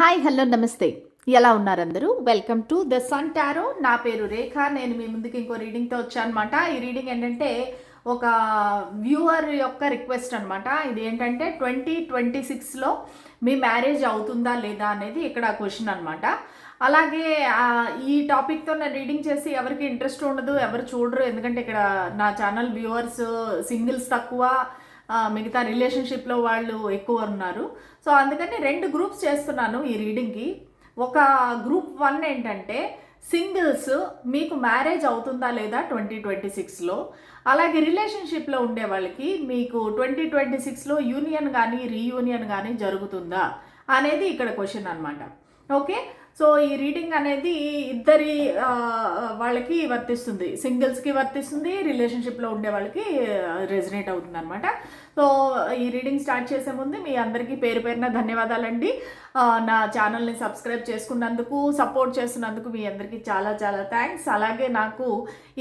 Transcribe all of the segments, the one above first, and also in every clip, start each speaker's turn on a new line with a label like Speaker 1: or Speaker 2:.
Speaker 1: Hi hello నమస్తే. ఎలా ఉన్నారు అందరూ welcome to the sun tarot. నా పేరు రేఖ. నేను మీ ముందుకి ఇంకో రీడింగ్తో వచ్చానమాట. ఈ రీడింగ్ ఏంటంటే ఒక వ్యూవర్ యొక్క రిక్వెస్ట్ అనమాట ఇది ఏంటంటే ట్వంటీ ట్వంటీ సిక్స్లో మీ మ్యారేజ్ అవుతుందా లేదా అనేది ఇక్కడ క్వశ్చన్ అనమాట అలాగే ఈ టాపిక్తో నేను రీడింగ్ చేసి ఎవరికి ఇంట్రెస్ట్ ఉండదు ఎవరు చూడరు ఎందుకంటే ఇక్కడ నా ఛానల్ వ్యూవర్స్ సింగిల్స్ తక్కువ మిగతా రిలేషన్షిప్లో వాళ్ళు ఎక్కువ ఉన్నారు. సో అందుకని రెండు గ్రూప్స్ చేస్తున్నాను ఈ రీడింగ్కి. ఒక గ్రూప్ వన్ ఏంటంటే సింగిల్స్ మీకు మ్యారేజ్ అవుతుందా లేదా ట్వంటీ ట్వంటీ సిక్స్లో? అలాగే రిలేషన్షిప్లో ఉండే వాళ్ళకి మీకు ట్వంటీ ట్వంటీ సిక్స్లో యూనియన్ కానీ రీయూనియన్ కానీ జరుగుతుందా? అనేది ఇక్కడ క్వశ్చన్ అనమాట ఓకే? సో ఈ రీడింగ్ అనేది ఇద్దరి వాళ్ళకి వర్తిస్తుంది. సింగిల్స్కి వర్తిస్తుంది రిలేషన్షిప్లో ఉండే వాళ్ళకి రెజినేట్ అవుతుంది అనమాట సో ఈ రీడింగ్ స్టార్ట్ చేసే ముందు మీ అందరికీ పేరు పేరున ధన్యవాదాలండి. నా ఛానల్ని సబ్స్క్రైబ్ చేసుకున్నందుకు సపోర్ట్ చేస్తున్నందుకు మీ అందరికీ చాలా చాలా థ్యాంక్స్ అలాగే నాకు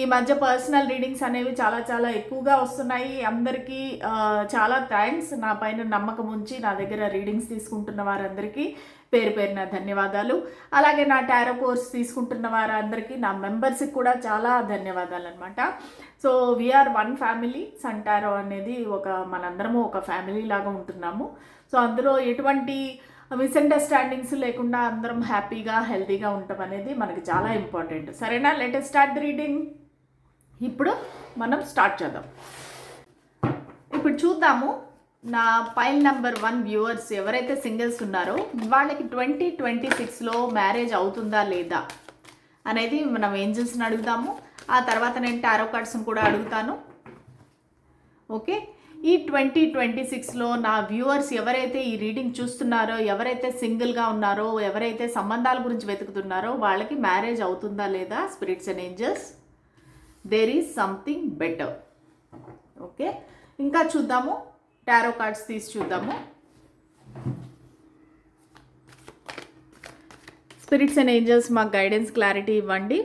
Speaker 1: ఈ మధ్య పర్సనల్ రీడింగ్స్ అనేవి చాలా చాలా ఎక్కువగా వస్తున్నాయి. అందరికీ చాలా థ్యాంక్స్ నా పైన నమ్మకం ఉంచి నా దగ్గర రీడింగ్స్ తీసుకుంటున్న వారందరికీ పేరు పేరున ధన్యవాదాలు. అలాగే నా టారో కోర్స్ తీసుకుంటున్న వారందరికీ నా మెంబర్స్కి కూడా చాలా ధన్యవాదాలు అనమాట so we are one family sun tarot అనేది ఒక మనందరము ఒక ఫ్యామిలీ లాగా ఉంటున్నాము. సో అందులో ఎటువంటి మిస్అండర్స్టాండింగ్స్ లేకుండా అందరం హ్యాపీగా హెల్తీగా ఉండటం అనేది మనకి చాలా ఇంపార్టెంట్. సరేనా? లెటెస్ట్ స్టార్ట్ రీడింగ్ ఇప్పుడు మనం స్టార్ట్ చేద్దాం. ఇప్పుడు చూద్దాము. నా పైల్ నెంబర్ వన్ వ్యూవర్స్ ఎవరైతే సింగిల్స్ ఉన్నారో వాళ్ళకి ట్వంటీ ట్వంటీ సిక్స్లో మ్యారేజ్ అవుతుందా లేదా అనేది మనం ఏంజల్స్ని అడుగుతాము. ఆ తర్వాత నేను టారో కార్డ్స్ని కూడా అడుగుతాను. ఓకే ఈ ట్వంటీ ట్వంటీ సిక్స్లో నా వ్యూవర్స్ ఎవరైతే ఈ రీడింగ్ చూస్తున్నారో ఎవరైతే సింగిల్గా ఉన్నారో ఎవరైతే సంబంధాల గురించి వెతుకుతున్నారో వాళ్ళకి మ్యారేజ్ అవుతుందా లేదా? Spirits and angels. There is something better okay ఇంకా చూద్దాము. టారో కార్డ్స్ తీసి చూద్దాము. స్పిరిట్స్ అండ్ ఏంజల్స్ మాకు గైడెన్స్ క్లారిటీ ఇవ్వండి.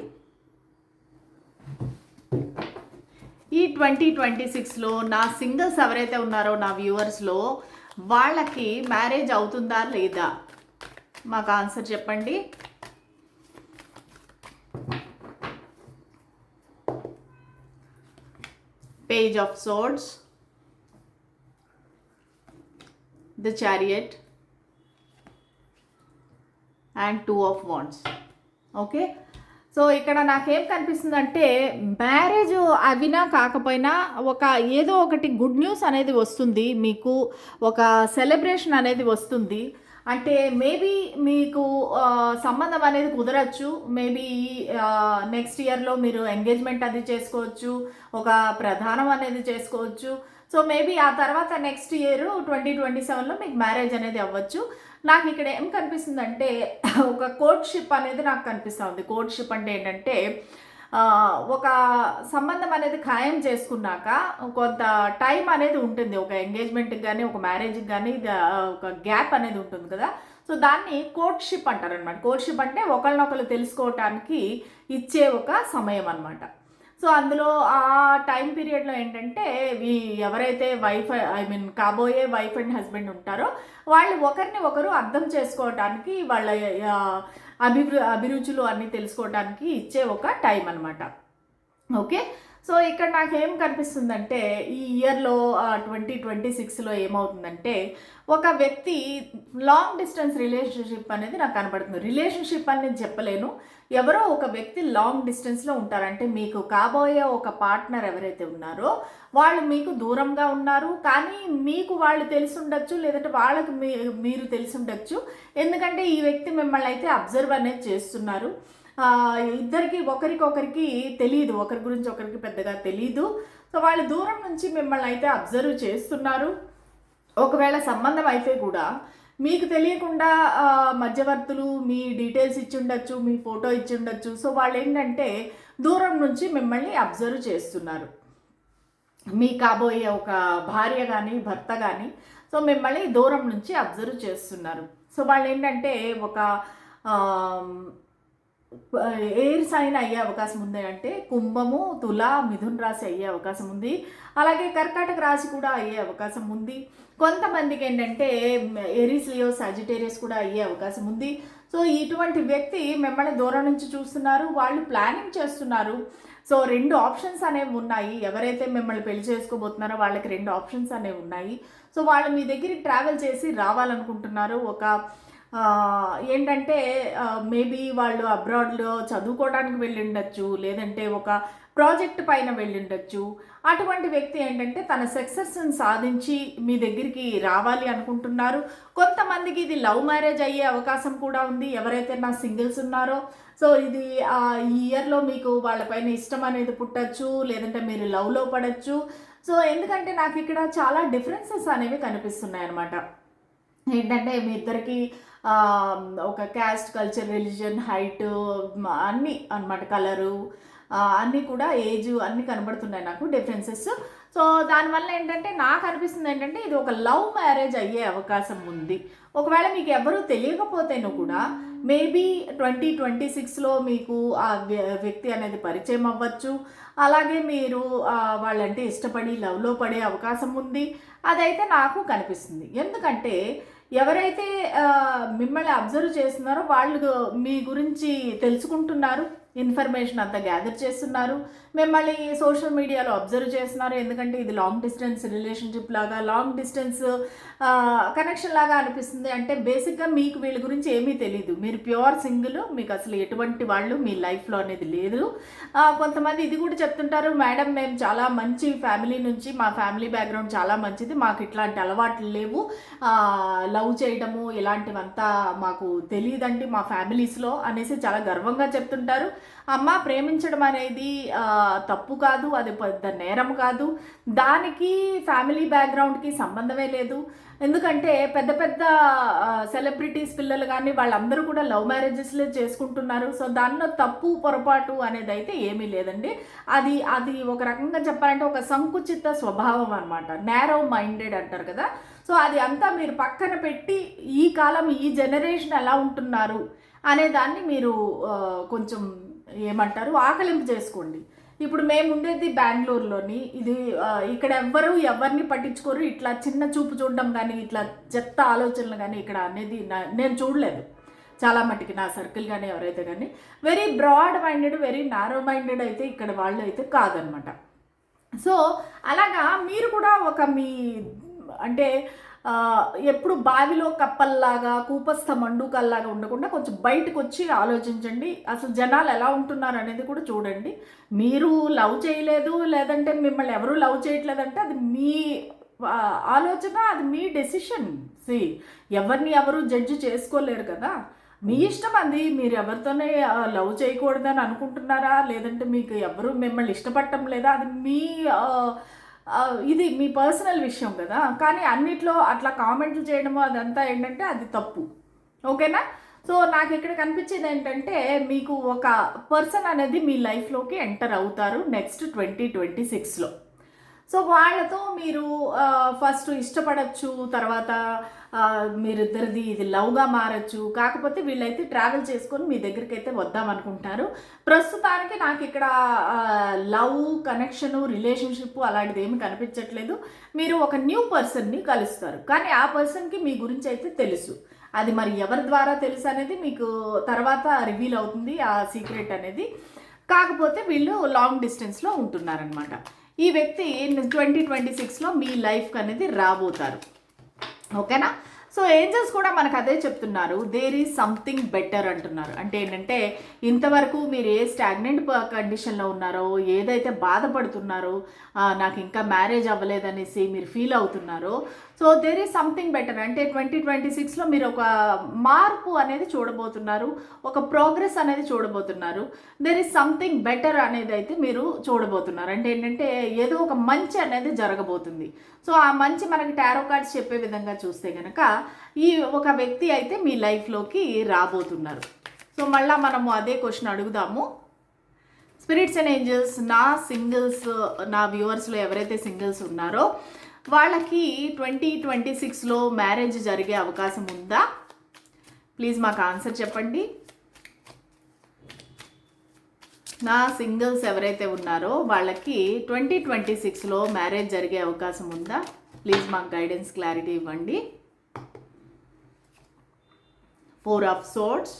Speaker 1: ఈ ట్వంటీ ట్వంటీ సిక్స్లో నా సింగిల్స్ ఎవరైతే ఉన్నారో నా వ్యూవర్స్లో వాళ్ళకి మ్యారేజ్ అవుతుందా లేదా? మాకు ఆన్సర్ చెప్పండి. Page of swords the chariot and two of wands okay so ఇక్కడ నాకేం కనిపిస్తుంది అంటే మ్యారేజ్ అవినా కాకపోయినా ఒక ఏదో ఒకటి గుడ్ న్యూస్ అనేది వస్తుంది మీకు ఒక సెలబ్రేషన్ అనేది వస్తుంది. అంటే మేబీ మీకు సంబంధం అనేది కుదరచ్చు. మేబీ నెక్స్ట్ ఇయర్లో మీరు ఎంగేజ్మెంట్ అది చేసుకోవచ్చు ఒక ప్రధానం అనేది చేసుకోవచ్చు. సో మేబీ ఆ తర్వాత నెక్స్ట్ ఇయర్ ట్వంటీ ట్వంటీ సెవెన్లో మీకు మ్యారేజ్ అనేది అవ్వచ్చు. నాకు ఇక్కడ ఏం కనిపిస్తుందంటే ఒక కోర్ట్షిప్ అనేది నాకు కనిపిస్తూ ఉంది. కోర్ట్షిప్ అంటే ఏంటంటే ఒక సంబంధం అనేది ఖాయం చేసుకున్నాక కొంత టైం అనేది ఉంటుంది. ఒక ఎంగేజ్మెంట్కి కానీ ఒక మ్యారేజ్కి కానీ ఒక గ్యాప్ అనేది ఉంటుంది కదా. సో దాన్ని కోర్ట్షిప్ అంటారు అనమాట కోర్ట్షిప్ అంటే ఒకరినొకరు తెలుసుకోవటానికి ఇచ్చే ఒక సమయం అనమాట సో అందులో ఆ టైం పీరియడ్లో ఏంటంటే ఈ ఎవరైతే వైఫ్ ఐ మీన్ కాబోయే వైఫ్ అండ్ హస్బెండ్ ఉంటారో వాళ్ళు ఒకరిని ఒకరు అర్థం చేసుకోవటానికి వాళ్ళ అభిరు అభివృ అభిరుచులు అన్నీ తెలుసుకోవటానికి ఇచ్చే ఒక టైం అనమాట ఓకే? సో ఇక్కడ నాకు ఏం కనిపిస్తుందంటే ఈ ఇయర్లో ట్వంటీ ట్వంటీ సిక్స్లో ఏమవుతుందంటే ఒక వ్యక్తి లాంగ్ డిస్టెన్స్ రిలేషన్షిప్ అనేది నాకు కనబడుతుంది రిలేషన్షిప్ అని నేను చెప్పలేను. ఎవరో ఒక వ్యక్తి లాంగ్ డిస్టెన్స్లో ఉంటారంటే మీకు కాబోయే ఒక పార్ట్నర్ ఎవరైతే ఉన్నారో వాళ్ళు మీకు దూరంగా ఉన్నారు. కానీ మీకు వాళ్ళు తెలిసి ఉండొచ్చు లేదంటే వాళ్ళకి మీ మీరు తెలిసి ఉండొచ్చు ఎందుకంటే ఈ వ్యక్తి మిమ్మల్ని అయితే అబ్జర్వ్ అనేది చేస్తున్నారు. ఇద్దరికి ఒకరికొకరికి తెలియదు ఒకరి గురించి ఒకరికి పెద్దగా తెలియదు సో వాళ్ళు దూరం నుంచి మిమ్మల్ని అయితే అబ్జర్వ్ చేస్తున్నారు. ఒకవేళ సంబంధం అయితే కూడా మీకు తెలియకుండా మధ్యవర్తులు మీ డీటెయిల్స్ ఇచ్చి ఉండొచ్చు మీ ఫోటో ఇచ్చి ఉండొచ్చు. సో వాళ్ళు ఏంటంటే దూరం నుంచి మిమ్మల్ని అబ్జర్వ్ చేస్తున్నారు. మీ కాబోయే ఒక భార్య కానీ భర్త కానీ సో మిమ్మల్ని దూరం నుంచి అబ్జర్వ్ చేస్తున్నారు. సో వాళ్ళు ఏంటంటే ఒక ఎయిర్ సైన్ అయ్యే అవకాశం ఉంది అంటే కుంభము తుల మిథున్ రాశి అయ్యే అవకాశం ఉంది. అలాగే కర్కాటక రాశి కూడా అయ్యే అవకాశం ఉంది. కొంతమందికి ఏంటంటే ఎరీస్ లియో సాజిటేరియస్ కూడా అయ్యే అవకాశం ఉంది. సో ఇటువంటి వ్యక్తి మిమ్మల్ని దూరం నుంచి చూస్తున్నారు వాళ్ళు ప్లానింగ్ చేస్తున్నారు. సో రెండు ఆప్షన్స్ అనేవి ఉన్నాయి. ఎవరైతే మిమ్మల్ని పెళ్ళి చేసుకోబోతున్నారో వాళ్ళకి రెండు ఆప్షన్స్ అనేవి ఉన్నాయి. సో వాళ్ళు మీ దగ్గరికి ట్రావెల్ చేసి రావాలనుకుంటున్నారు. ఒక ఏంటంటే మేబీ వాళ్ళు అబ్రాడ్లో చదువుకోవడానికి వెళ్ళిండొచ్చు లేదంటే ఒక ప్రాజెక్ట్ పైన వెళ్ళిండొచ్చు. అటువంటి వ్యక్తి ఏంటంటే తన సక్సెస్ని సాధించి మీ దగ్గరికి రావాలి అనుకుంటున్నారు. కొంతమందికి ఇది లవ్ మ్యారేజ్ అయ్యే అవకాశం కూడా ఉంది. ఎవరైతే నా సింగిల్స్ ఉన్నారో సో ఇది ఆ, ఈ ఇయర్లో మీకు వాళ్ళపైన ఇష్టం అనేది పుట్టచ్చు లేదంటే మీరు లవ్లో పడచ్చు. సో ఎందుకంటే నాకు ఇక్కడ చాలా డిఫరెన్సెస్ అనేవి కనిపిస్తున్నాయి అనమాట ఏంటంటే మీ ఇద్దరికి ఒక క్యాస్ట్ కల్చర్ రిలీజన్ హైట్ అన్నీ అన్నమాట కలరు అన్నీ కూడా ఏజ్ అన్నీ కనబడుతున్నాయి నాకు డిఫరెన్సెస్ సో దానివల్ల ఏంటంటే నాకు అనిపిస్తుంది ఏంటంటే ఇది ఒక లవ్ మ్యారేజ్ అయ్యే అవకాశం ఉంది. ఒకవేళ మీకు ఎవరూ తెలియకపోతేనూ కూడా మేబీ ట్వంటీ ట్వంటీ సిక్స్లో మీకు ఆ వ్య- వ్యక్తి అనేది పరిచయం అవ్వచ్చు. అలాగే మీరు వాళ్ళంటే ఇష్టపడి లవ్లో పడే అవకాశం ఉంది. అదైతే నాకు కనిపిస్తుంది. ఎందుకంటే ఎవరైతే మిమ్మల్ని అబ్జర్వ్ చేస్తున్నారో వాళ్ళు మీ గురించి తెలుసుకుంటున్నారు? ఇన్ఫర్మేషన్ అంతా గ్యాదర్ చేస్తున్నారు. మిమ్మల్ని సోషల్ మీడియాలో అబ్జర్వ్ చేస్తున్నారు. ఎందుకంటే ఇది లాంగ్ డిస్టెన్స్ రిలేషన్షిప్ లాగా లాంగ్ డిస్టెన్స్ కనెక్షన్ లాగా అనిపిస్తుంది. అంటే బేసిక్గా మీకు వీళ్ళ గురించి ఏమీ తెలియదు మీరు ప్యూర్ సింగిల్ మీకు అసలు ఎటువంటి వాళ్ళు మీ లైఫ్లో అనేది లేదు. కొంతమంది ఇది కూడా చెప్తుంటారు మేడం మేము చాలా మంచి ఫ్యామిలీ నుంచి మా ఫ్యామిలీ బ్యాక్గ్రౌండ్ చాలా మంచిది. మాకు ఇట్లాంటి అలవాట్లు లేవు. లవ్ చేయడము ఇలాంటివంతా మాకు తెలియదండి మా ఫ్యామిలీస్లో అనేసి చాలా గర్వంగా చెప్తుంటారు. అమ్మ ప్రేమించడం అనేది తప్పు కాదు అది పెద్ద నేరం కాదు. దానికి ఫ్యామిలీ బ్యాక్గ్రౌండ్కి సంబంధమే లేదు. ఎందుకంటే పెద్ద పెద్ద సెలబ్రిటీస్ పిల్లలు కానీ వాళ్ళందరూ కూడా లవ్ మ్యారేజెస్లే చేసుకుంటున్నారు. సో దానిలో తప్పు పొరపాటు అనేది అయితే ఏమీ లేదండి. అది అది ఒక రకంగా చెప్పాలంటే ఒక సంకుచిత స్వభావం అనమాట నేరో మైండెడ్ అంటారు కదా. సో అది అంతా మీరు పక్కన పెట్టి ఈ కాలం ఈ జనరేషన్ ఎలా ఉంటున్నారు అనే దాన్ని మీరు కొంచెం ఏమంటారు? ఆకలింపు చేసుకోండి. ఇప్పుడు మేము ఉండేది బెంగళూరులోని. ఇది ఇక్కడ ఎవ్వరు ఎవరిని పట్టించుకోరు. ఇట్లా చిన్న చూపు చూడడం కానీ ఇట్లా చెత్త ఆలోచనలు కానీ ఇక్కడ అనేది నేను చూడలేదు. చాలా మటుకి నా సర్కిల్ కానీ ఎవరైతే కానీ very broad minded very narrow minded అయితే ఇక్కడ వాళ్ళు అయితే కాదనమాట. సో అలాగా మీరు కూడా ఒక మీ అంటే ఎప్పుడు బావిలో కప్పల్లాగా కూపస్థ మండుకల్లాగా ఉండకుండా కొంచెం బయటకు వచ్చి ఆలోచించండి. అసలు జనాలు ఎలా ఉంటున్నారు అనేది కూడా చూడండి. మీరు లవ్ చేయలేదు లేదంటే మిమ్మల్ని ఎవరు లవ్ చేయట్లేదంటే అది మీ ఆలోచన అది మీ డెసిషన్. సి ఎవరిని ఎవరు జడ్జి చేసుకోలేరు కదా. మీ ఇష్టం అది. మీరు ఎవరితోనే లవ్ చేయకూడదని అనుకుంటున్నారా? లేదంటే మీకు ఎవరు మిమ్మల్ని ఇష్టపడటం లేదా? అది మీ ఇది మీ పర్సనల్ విషయం కదా. కానీ అన్నిట్లో అట్లా కామెంట్లు చేయడము అదంతా ఏంటంటే అది తప్పు. ఓకేనా? సో నాకు ఇక్కడ కనిపించేది ఏంటంటే మీకు ఒక పర్సన్ అనేది మీ లైఫ్లోకి ఎంటర్ అవుతారు నెక్స్ట్ ట్వంటీ ట్వంటీ సిక్స్లో. సో వాళ్ళతో మీరు ఫస్ట్ ఇష్టపడచ్చు తర్వాత మీరిద్దరిది ఇది లవ్గా మారచ్చు. కాకపోతే వీళ్ళైతే ట్రావెల్ చేసుకొని మీ దగ్గరికి అయితే వద్దాం అనుకుంటున్నారు ప్రస్తుతానికి నాకు ఇక్కడ లవ్ కనెక్షను రిలేషన్షిప్ అలాంటిది ఏమి కనిపించట్లేదు. మీరు ఒక న్యూ పర్సన్ని కలుస్తారు. కానీ ఆ పర్సన్కి మీ గురించి అయితే తెలుసు. అది మరి ఎవరి ద్వారా తెలుసు అనేది మీకు తర్వాత రివీల్ అవుతుంది ఆ సీక్రెట్ అనేది. కాకపోతే వీళ్ళు లాంగ్ డిస్టెన్స్లో ఉంటున్నారనమాట. ఈ వ్యక్తి ట్వంటీ ట్వంటీ సిక్స్లో మీ లైఫ్ అనేది రాబోతారు. ఓకేనా? సో ఏంజల్స్ కూడా మనకు అదే చెప్తున్నారు. దేర్ ఈజ్ సంథింగ్ బెటర్ అంటున్నారు. అంటే ఏంటంటే ఇంతవరకు మీరు ఏ స్టాగ్నెంట్ కండిషన్లో ఉన్నారో ఏదైతే బాధపడుతున్నారో నాకు ఇంకా మ్యారేజ్ అవ్వలేదనేసి మీరు ఫీల్ అవుతున్నారో so there is something better అంటే ట్వంటీ ట్వంటీ సిక్స్లో మీరు ఒక మార్పు అనేది చూడబోతున్నారు. ఒక ప్రోగ్రెస్ అనేది చూడబోతున్నారు. దేర్ ఈజ్ సంథింగ్ బెటర్ అనేది అయితే మీరు చూడబోతున్నారు. అంటే ఏంటంటే ఏదో ఒక మంచి అనేది జరగబోతుంది. సో ఆ మంచి మనకి టారో కార్డ్స్ చెప్పే విధంగా చూస్తే కనుక ఈ ఒక వ్యక్తి అయితే మీ లైఫ్లోకి రాబోతున్నారు. సో మళ్ళీ మనము అదే క్వశ్చన్ అడుగుదాము. స్పిరిట్స్ అండ్ ఏంజల్స్ నా సింగిల్స్ నా వ్యూవర్స్లో ఎవరైతే సింగిల్స్ ఉన్నారో వాళ్ళకి ట్వంటీ ట్వంటీ సిక్స్లో మ్యారేజ్ జరిగే అవకాశం ఉందా? ప్లీజ్ మాకు ఆన్సర్ చెప్పండి. నా సింగిల్స్ ఎవరైతే ఉన్నారో వాళ్ళకి ట్వంటీ ట్వంటీ సిక్స్లో మ్యారేజ్ జరిగే అవకాశం ఉందా? ప్లీజ్ మాకు గైడెన్స్ క్లారిటీ ఇవ్వండి. Four of swords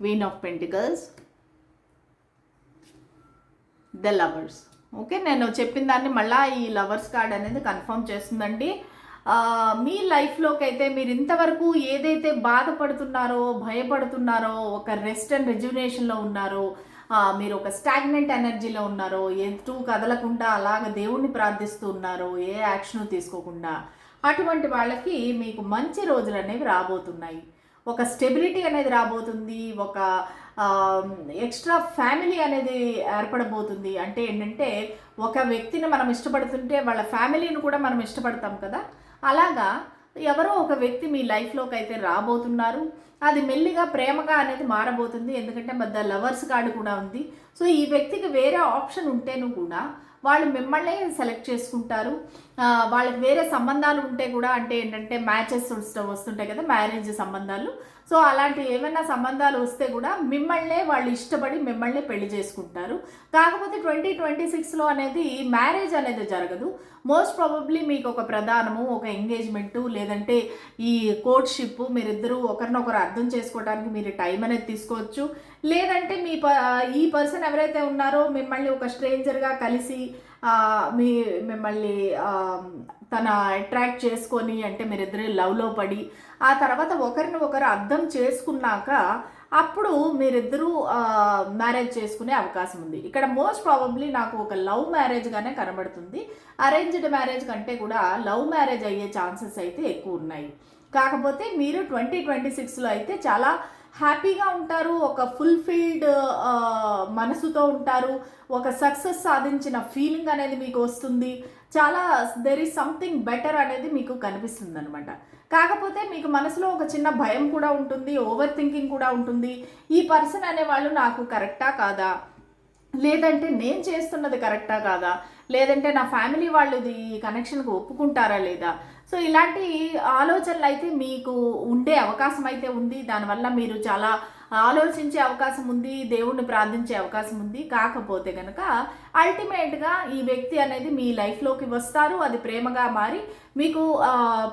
Speaker 1: queen of pentacles the lovers okay నేను చెప్పిన దాన్ని మళ్ళీ ఈ లవర్స్ కార్డ్ అనేది కన్ఫర్మ్ చేస్తుందండి. మీ లైఫ్లోకి అయితే మీరు ఇంతవరకు ఏదైతే బాధపడుతున్నారో భయపడుతున్నారో ఒక రెస్ట్ అండ్ రెజ్యునేషన్లో ఉన్నారో మీరు ఒక స్టాగ్నెంట్ ఎనర్జీలో ఉన్నారో ఎటు కదలకుండా అలాగ దేవుణ్ణి ప్రార్థిస్తూ ఉన్నారో ఏ యాక్షన్ తీసుకోకుండా అటువంటి వాళ్ళకి మీకు మంచి రోజులు అనేవి రాబోతున్నాయి. ఒక స్టెబిలిటీ అనేది రాబోతుంది ఒక ఎక్స్ట్రా ఫ్యామిలీ అనేది ఏర్పడబోతుంది. అంటే ఏంటంటే ఒక వ్యక్తిని మనం ఇష్టపడుతుంటే వాళ్ళ ఫ్యామిలీని కూడా మనం ఇష్టపడతాం కదా? అలాగా ఎవరో ఒక వ్యక్తి మీ లైఫ్లోకి అయితే రాబోతున్నారు. అది మెల్లిగా ప్రేమగా అనేది మారబోతుంది. ఎందుకంటే మధ్య లవర్స్ కార్డు కూడా ఉంది. సో ఈ వ్యక్తికి వేరే ఆప్షన్ ఉంటేను కూడా వాళ్ళు మిమ్మల్ని సెలెక్ట్ చేసుకుంటారు. వాళ్ళకి వేరే సంబంధాలు ఉంటే కూడా అంటే ఏంటంటే మ్యాచెస్ వస్తుంటాయి కదా మ్యారేజ్ సంబంధాలు. సో అలాంటి ఏమైనా సంబంధాలు వస్తే కూడా మిమ్మల్నే వాళ్ళు ఇష్టపడి మిమ్మల్ని పెళ్ళి చేసుకుంటారు. కాకపోతే ట్వంటీ ట్వంటీ సిక్స్లో అనేది మ్యారేజ్ అనేది జరగదు. మోస్ట్ ప్రాబబ్లీ మీకు ఒక ప్రధానము ఒక ఎంగేజ్మెంటు లేదంటే ఈ కోర్ట్షిప్ మీరిద్దరూ ఒకరినొకరు అర్థం చేసుకోవడానికి మీరు టైం అనేది తీసుకోవచ్చు. లేదంటే మీ ప ఈ పర్సన్ ఎవరైతే ఉన్నారో మిమ్మల్ని ఒక స్ట్రేంజర్గా కలిసి మీ మిమ్మల్ని తన అట్రాక్ట్ చేసుకొని అంటే మీరిద్దరే లవ్లో పడి ఆ తర్వాత ఒకరిని ఒకరు అర్థం చేసుకున్నాక అప్పుడు మీరిద్దరూ మ్యారేజ్ చేసుకునే అవకాశం ఉంది. ఇక్కడ మోస్ట్ ప్రాబబ్లీ నాకు ఒక లవ్ మ్యారేజ్గానే కనబడుతుంది. అరేంజ్డ్ మ్యారేజ్ కంటే కూడా లవ్ మ్యారేజ్ అయ్యే ఛాన్సెస్ అయితే ఎక్కువ ఉన్నాయి. కాకపోతే మీరు ట్వంటీ ట్వంటీ సిక్స్లో అయితే చాలా హ్యాపీగా ఉంటారు ఒక ఫుల్ఫిల్డ్ మనసుతో ఉంటారు ఒక సక్సెస్ సాధించిన ఫీలింగ్ అనేది మీకు వస్తుంది. చాలా దెర్ ఈస్ సంథింగ్ బెటర్ అనేది మీకు కనిపిస్తుంది అనమాట కాకపోతే మీకు మనసులో ఒక చిన్న భయం కూడా ఉంటుంది ఓవర్ థింకింగ్ కూడా ఉంటుంది. ఈ పర్సన్ అనేవాళ్ళు నాకు కరెక్టా కాదా? లేదంటే నేను చేస్తున్నది కరెక్టా కాదా? లేదంటే నా ఫ్యామిలీ వాళ్ళు ఇది ఈ కనెక్షన్కి ఒప్పుకుంటారా లేదా? సో ఇలాంటి ఆలోచనలు అయితే మీకు ఉండే అవకాశం అయితే ఉంది. దానివల్ల మీరు చాలా ఆలోచించే అవకాశం ఉంది దేవుణ్ణి ప్రార్థించే అవకాశం ఉంది. కాకపోతే కనుక అల్టిమేట్గా ఈ వ్యక్తి అనేది మీ లైఫ్లోకి వస్తారు. అది ప్రేమగా మారి మీకు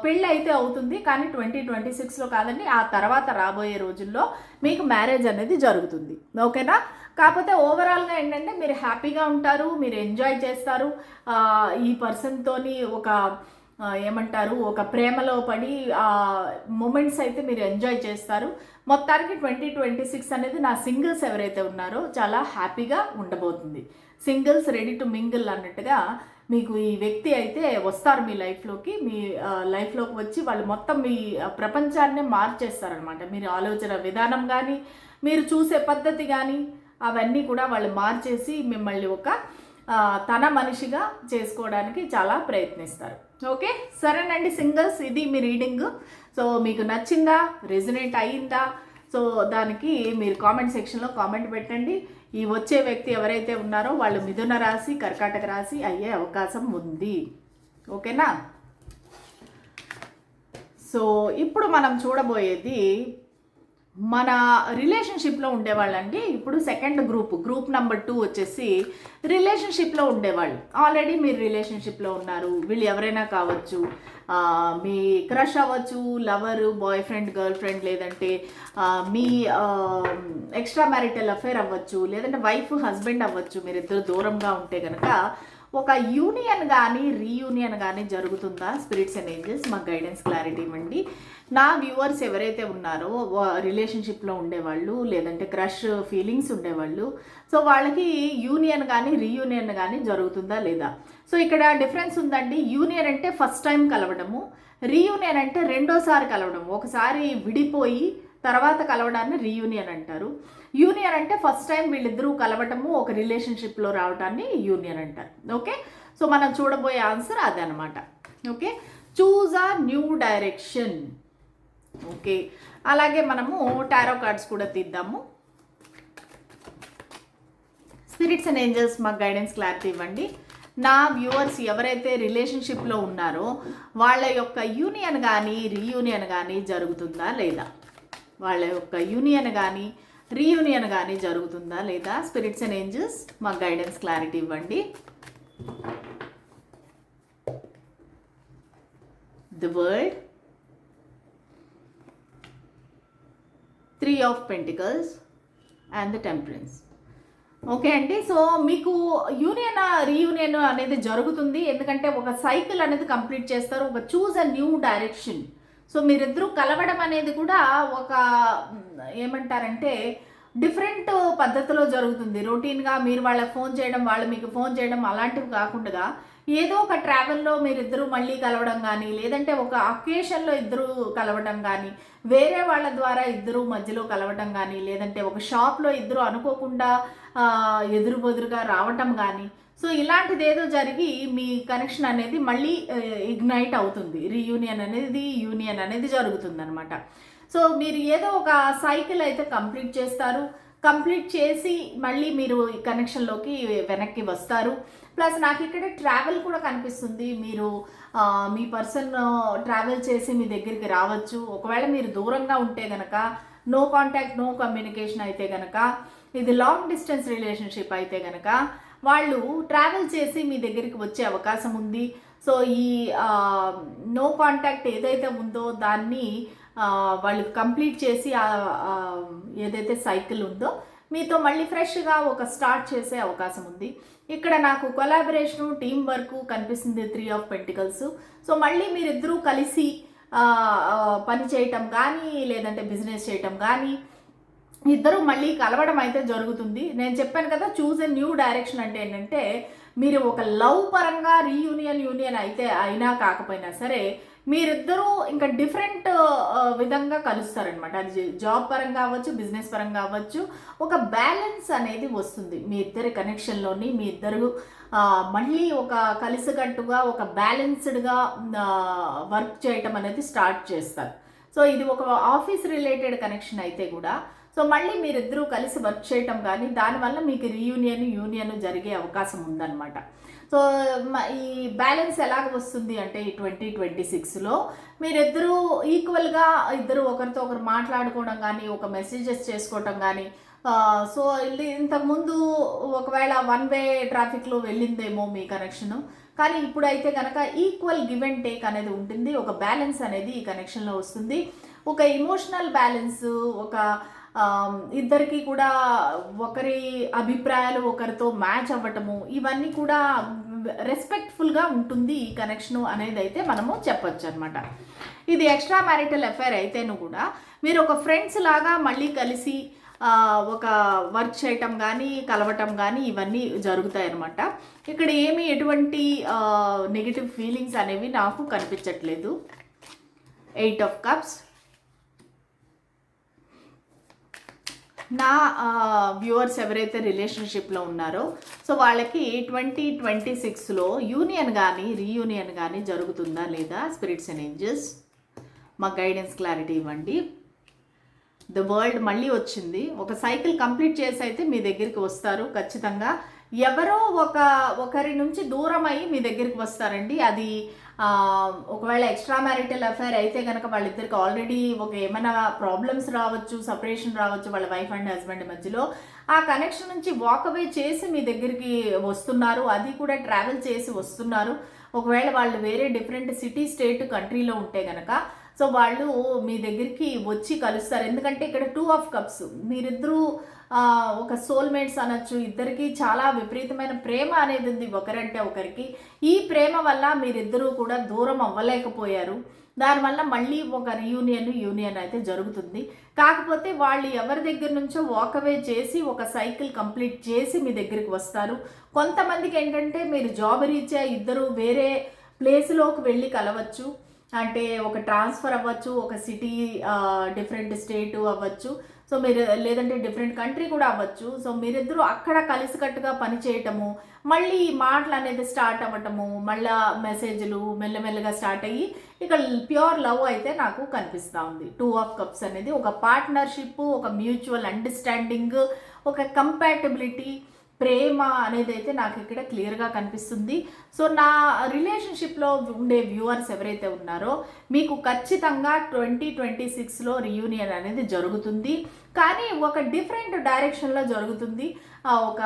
Speaker 1: పెళ్ళి అయితే అవుతుంది. కానీ ట్వంటీ ట్వంటీ సిక్స్లో కాదండి ఆ తర్వాత రాబోయే రోజుల్లో మీకు మ్యారేజ్ అనేది జరుగుతుంది. ఓకేనా? కాకపోతే ఓవరాల్గా ఏంటంటే మీరు హ్యాపీగా ఉంటారు మీరు ఎంజాయ్ చేస్తారు. ఈ పర్సన్తోని ఒక ఏమంటారు ఒక ప్రేమలో పడి ఆ మూమెంట్స్ అయితే మీరు ఎంజాయ్ చేస్తారు. మొత్తానికి ట్వంటీ ట్వంటీ సిక్స్ అనేది నా సింగిల్స్ ఎవరైతే ఉన్నారో చాలా హ్యాపీగా ఉండబోతుంది. సింగిల్స్ రెడీ టు మింగిల్ అన్నట్టుగా మీకు ఈ వ్యక్తి అయితే వస్తారు మీ లైఫ్లోకి మీ లైఫ్లోకి వచ్చి వాళ్ళు మొత్తం మీ ప్రపంచాన్నే మార్చేస్తారనమాట మీరు ఆలోచన విధానం కానీ మీరు చూసే పద్ధతి కానీ అవన్నీ కూడా వాళ్ళు మార్చేసి మిమ్మల్ని ఒక తన మనిషిగా చేసుకోవడానికి చాలా ప్రయత్నిస్తారు. ఓకే? సరేనండి సింగర్స్ ఇది మీ రీడింగ్. సో మీకు నచ్చిందా? రెజినేట్ అయ్యిందా సో దానికి మీరు కామెంట్ సెక్షన్లో కామెంట్ పెట్టండి. ఈ వచ్చే వ్యక్తి ఎవరైతే ఉన్నారో వాళ్ళు మిథున రాశి కర్కాటక రాశి అయ్యే అవకాశం ఉంది. ఓకేనా? సో ఇప్పుడు మనం చూడబోయేది మన రిలేషన్షిప్లో ఉండేవాళ్ళండి. ఇప్పుడు second group group number two వచ్చేసి రిలేషన్షిప్లో ఉండేవాళ్ళు. ఆల్రెడీ మీరు రిలేషన్షిప్లో ఉన్నారు. వీళ్ళు ఎవరైనా కావచ్చు మీ క్రష్ అవ్వచ్చు lover boyfriend girlfriend లేదంటే మీ ఎక్స్ట్రా మ్యారిటల్ అఫేర్ అవ్వచ్చు లేదంటే వైఫ్ హస్బెండ్ అవ్వచ్చు మీరిద్దరు దూరంగా ఉంటే కనుక ఒక యూనియన్ కానీ రీయూనియన్ కానీ జరుగుతుందా? స్పిరిట్స్ అండ్ ఏంజల్స్ మాకు గైడెన్స్ క్లారిటీ ఇవ్వండి. నా వ్యూవర్స్ ఎవరైతే ఉన్నారో రిలేషన్షిప్లో ఉండేవాళ్ళు లేదంటే క్రష్ ఫీలింగ్స్ ఉండేవాళ్ళు సో వాళ్ళకి యూనియన్ కానీ రీయూనియన్ కానీ జరుగుతుందా లేదా? సో ఇక్కడ డిఫరెన్స్ ఉందండి. యూనియన్ అంటే ఫస్ట్ టైం కలవడము రీయూనియన్ అంటే రెండోసారి కలవడం ఒకసారి విడిపోయి తర్వాత కలవడాన్ని రీయూనియన్ అంటారు. యూనియన్ అంటే ఫస్ట్ టైం వీళ్ళిద్దరూ కలవటము ఒక రిలేషన్షిప్లో రావడాన్ని యూనియన్ అంటారు. ఓకే సో మనం చూడబోయే ఆన్సర్ అదనమాట okay choose a new direction okay. అలాగే మనము టారో కార్డ్స్ కూడా తీద్దాము. స్పిరిట్స్ అండ్ ఏంజల్స్ మాకు గైడెన్స్ క్లారిటీ ఇవ్వండి. నా వ్యూవర్స్ ఎవరైతే రిలేషన్షిప్లో ఉన్నారో వాళ్ళ యొక్క యూనియన్ కానీ రీయూనియన్ కానీ జరుగుతుందా లేదా? వాళ్ళ యొక్క యూనియన్ కానీ రీయూనియన్ కానీ జరుగుతుందా లేదా? స్పిరిట్స్ అండ్ ఏంజల్స్ మాకు గైడెన్స్ క్లారిటీ ఇవ్వండి. The world of pentacles and the temperance okay అండి సో మీకు యూనియన్ రీయూనియన్ అనేది జరుగుతుంది. ఎందుకంటే ఒక సైకిల్ అనేది కంప్లీట్ చేస్తారు. ఒక choose a new direction so మీరిద్దరూ కలవడం అనేది కూడా ఒక ఏమంటారంటే డిఫరెంట్ పద్ధతిలో జరుగుతుంది. రొటీన్గా మీరు వాళ్ళకి ఫోన్ చేయడం వాళ్ళు మీకు ఫోన్ చేయడం అలాంటివి కాకుండా ఏదో ఒక ట్రావెల్లో మీరిద్దరూ మళ్ళీ కలవడం కానీ లేదంటే ఒక అకేషన్లో ఇద్దరు కలవడం కానీ వేరే వాళ్ళ ద్వారా ఇద్దరు మధ్యలో కలవడం కానీ లేదంటే ఒక షాప్లో ఇద్దరు అనుకోకుండా ఎదురు బొదురుగా రావటం కానీ సో ఇలాంటిది ఏదో జరిగి మీ కనెక్షన్ అనేది మళ్ళీ ఇగ్నైట్ అవుతుంది. రీయూనియన్ అనేది యూనియన్ అనేది జరుగుతుందనమాట. సో మీరు ఏదో ఒక సైకిల్ అయితే కంప్లీట్ చేస్తారు. కంప్లీట్ చేసి మళ్ళీ మీరు ఈ కనెక్షన్లోకి వెనక్కి వస్తారు. ప్లస్ నాకు ఇక్కడ ట్రావెల్ కూడా కనిపిస్తుంది. మీరు మీ పర్సన్ ట్రావెల్ చేసి మీ దగ్గరికి రావచ్చు. ఒకవేళ మీరు దూరంగా ఉంటే గనక నో కాంటాక్ట్ నో కమ్యూనికేషన్ అయితే గనక ఇది లాంగ్ డిస్టెన్స్ రిలేషన్షిప్ అయితే గనక వాళ్ళు ట్రావెల్ చేసి మీ దగ్గరికి వచ్చే అవకాశం ఉంది. సో ఈ నో కాంటాక్ట్ ఏదైతే ఉందో దాన్ని వాళ్ళు కంప్లీట్ చేసి ఏదైతే సైకిల్ ఉందో మీతో మళ్ళీ ఫ్రెష్గా ఒక స్టార్ట్ చేసే అవకాశం ఉంది. ఇక్కడ నాకు కొలాబరేషను టీం వర్క్ కనిపిస్తుంది త్రీ ఆఫ్ పెంటికల్స్ సో మళ్ళీ మీరిద్దరూ కలిసి పని చేయటం కానీ లేదంటే బిజినెస్ చేయటం కానీ ఇద్దరు మళ్ళీ కలవడం అయితే జరుగుతుంది. నేను చెప్పాను కదా చూజ్ ఎ న్యూ డైరెక్షన్ అంటే ఏంటంటే మీరు ఒక లవ్ పరంగా రీయూనియన్ యూనియన్ అయితే అయినా కాకపోయినా సరే మీరిద్దరూ ఇంకా డిఫరెంట్ విధంగా కలుస్తారనమాట అది జాబ్ పరంగా అవ్వచ్చు బిజినెస్ పరంగా అవ్వచ్చు. ఒక బ్యాలెన్స్ అనేది వస్తుంది. మీ ఇద్దరి కనెక్షన్లోని మీ ఇద్దరు మళ్ళీ ఒక కలిసికట్టుగా ఒక బ్యాలెన్స్డ్గా వర్క్ చేయటం అనేది స్టార్ట్ చేస్తారు. సో ఇది ఒక ఆఫీస్ రిలేటెడ్ కనెక్షన్ అయితే కూడా. సో మళ్ళీ మీరిద్దరూ కలిసి వర్క్ చేయటం కానీ దానివల్ల మీకు రీయూనియన్ యూనియన్ జరిగే అవకాశం ఉందన్నమాట. సో ఈ బ్యాలెన్స్ ఎలాగ వస్తుంది అంటే ఈ ట్వంటీ ట్వంటీ సిక్స్లో మీరిద్దరూ ఈక్వల్గా ఇద్దరు ఒకరితో ఒకరు మాట్లాడుకోవడం కానీ ఒక మెసేజెస్ చేసుకోవటం కానీ సో ఇంతకుముందు ఒకవేళ వన్ వే ట్రాఫిక్లో వెళ్ళిందేమో మీ కనెక్షను. కానీ ఇప్పుడైతే కనుక ఈక్వల్ గివ్ అండ్ టేక్ అనేది ఉంటుంది. ఒక బ్యాలెన్స్ అనేది ఈ కనెక్షన్లో వస్తుంది. ఒక ఇమోషనల్ బ్యాలెన్స్ ఒక ఇద్దరికి కూడా ఒకరి అభిప్రాయాలు ఒకరితో మ్యాచ్ అవ్వటము ఇవన్నీ కూడా రెస్పెక్ట్ఫుల్గా ఉంటుంది ఈ కనెక్షను అనేది అయితే మనము చెప్పొచ్చు అనమాట ఇది ఎక్స్ట్రా మ్యారిటల్ అఫైర్ అయితేను కూడా మీరు ఒక ఫ్రెండ్స్ లాగా మళ్ళీ కలిసి ఒక వర్క్ చేయటం కానీ కలవటం కానీ ఇవన్నీ జరుగుతాయి అనమాట ఇక్కడ ఏమి ఎటువంటి నెగిటివ్ ఫీలింగ్స్ అనేవి నాకు కనిపించట్లేదు. ఎయిట్ ఆఫ్ కప్స్ నా వ్యూవర్స్ ఎవరైతే రిలేషన్షిప్లో ఉన్నారో సో వాళ్ళకి ట్వంటీ ట్వంటీ సిక్స్లో యూనియన్ కానీ రీయూనియన్ కానీ జరుగుతుందా లేదా? స్పిరిట్స్ అండ్ ఏంజెస్ మా గైడెన్స్ క్లారిటీ ఇవ్వండి. ద వరల్డ్ మళ్ళీ వచ్చింది. ఒక సైకిల్ కంప్లీట్ చేసి అయితే మీ దగ్గరికి వస్తారు ఖచ్చితంగా. ఎవరో ఒక ఒకరి నుంచి దూరం అయ్యి మీ దగ్గరికి వస్తారండి. అది ఒకవేళ ఎక్స్ట్రా మ్యారిటల్ అఫైర్ అయితే కనుక వాళ్ళిద్దరికి ఆల్రెడీ ఒక ఏమైనా ప్రాబ్లమ్స్ రావచ్చు సపరేషన్ రావచ్చు వాళ్ళ వైఫ్ అండ్ హస్బెండ్ మధ్యలో. ఆ కనెక్షన్ నుంచి వాక్ అవే చేసి మీ దగ్గరికి వస్తున్నారు. అది కూడా ట్రావెల్ చేసి వస్తున్నారు. ఒకవేళ వాళ్ళు వేరే డిఫరెంట్ సిటీ స్టేట్ కంట్రీలో ఉంటే కనుక సో వాళ్ళు మీ దగ్గరికి వచ్చి కలుస్తారు. ఎందుకంటే ఇక్కడ టూ ఆఫ్ కప్స్ మీరిద్దరూ ఒక సోల్మేట్స్ అనొచ్చు. ఇద్దరికి చాలా విపరీతమైన ప్రేమ అనేది ఉంది ఒకరంటే ఒకరికి. ఈ ప్రేమ వల్ల మీరిద్దరూ కూడా దూరం అవ్వలేకపోయారు. దానివల్ల మళ్ళీ ఒక రీయూనియన్ యూనియన్ అయితే జరుగుతుంది. కాకపోతే వాళ్ళు ఎవరి దగ్గర నుంచో వాకవే చేసి ఒక సైకిల్ కంప్లీట్ చేసి మీ దగ్గరికి వస్తారు. కొంతమందికి ఏంటంటే మీరు జాబ్ రీత్యా ఇద్దరు వేరే ప్లేస్లోకి వెళ్ళి కలవచ్చు. అంటే ఒక ట్రాన్స్ఫర్ అవ్వచ్చు ఒక సిటీ డిఫరెంట్ స్టేట్ అవ్వచ్చు. సో మీరు లేదంటే డిఫరెంట్ కంట్రీ కూడా అవ్వచ్చు. సో మీరిద్దరూ అక్కడ కలిసికట్టుగా పనిచేయటము మళ్ళీ మాటలు అనేది స్టార్ట్ అవ్వటము మళ్ళా మెసేజ్లు మెల్లమెల్లగా స్టార్ట్ అయ్యి ఇక్కడ ప్యూర్ లవ్ అయితే నాకు కనిపిస్తూ ఉంది. టూ ఆఫ్ కప్స్ అనేది ఒక పార్ట్నర్షిప్ ఒక మ్యూచువల్ అండర్స్టాండింగ్ ఒక కంపాటబిలిటీ ప్రేమ అనేది అయితే నాకు ఇక్కడ క్లియర్గా కనిపిస్తుంది. సో నా రిలేషన్షిప్లో ఉండే వ్యూవర్స్ ఎవరైతే ఉన్నారో మీకు ఖచ్చితంగా ట్వంటీ ట్వంటీ సిక్స్లో రియూనియన్ అనేది జరుగుతుంది. కానీ ఒక డిఫరెంట్ డైరెక్షన్లో జరుగుతుంది. ఒక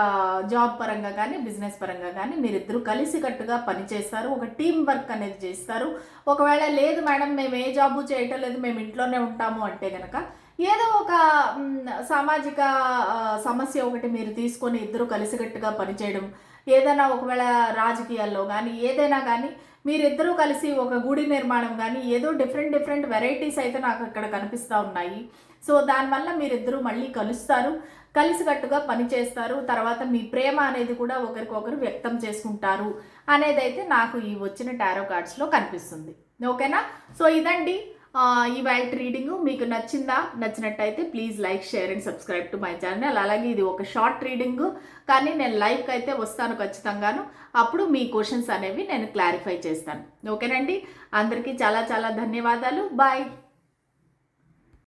Speaker 1: జాబ్ పరంగా కానీ బిజినెస్ పరంగా కానీ మీరిద్దరూ కలిసికట్టుగా పనిచేస్తారు. ఒక టీం వర్క్ అనేది చేస్తారు. ఒకవేళ లేదు మేడం మేము ఏ జాబు చేయటం లేదు మేము ఇంట్లోనే ఉంటాము అంటే కనుక ఏదో ఒక సామాజిక సమస్య ఒకటి మీరు తీసుకొని ఇద్దరు కలిసికట్టుగా పనిచేయడం ఏదైనా ఒకవేళ రాజకీయాల్లో కానీ ఏదైనా కానీ మీరిద్దరూ కలిసి ఒక గుడి నిర్మాణం కానీ ఏదో డిఫరెంట్ డిఫరెంట్ వెరైటీస్ అయితే నాకు ఇక్కడ కనిపిస్తూ ఉన్నాయి. సో దానివల్ల మీరిద్దరూ మళ్ళీ కలుస్తారు కలిసికట్టుగా పనిచేస్తారు తర్వాత మీ ప్రేమ అనేది కూడా ఒకరికొకరు వ్యక్తం చేసుకుంటారు అనేది అయితే నాకు ఈ వచ్చిన టారో కార్డ్స్లో కనిపిస్తుంది. ఓకేనా? సో ఇదండి ఈ వైల్ట్ రీడింగ్ మీకు నచ్చిందా? నచ్చినట్టయితే please like share and subscribe to my channel. అలాగే ఇది ఒక షార్ట్ రీడింగ్ కానీ నేను లైవ్కి అయితే వస్తాను ఖచ్చితంగాను. అప్పుడు మీ క్వశ్చన్స్ అనేవి నేను క్లారిఫై చేస్తాను. ఓకేనండి? అందరికీ చాలా చాలా ధన్యవాదాలు. బాయ్!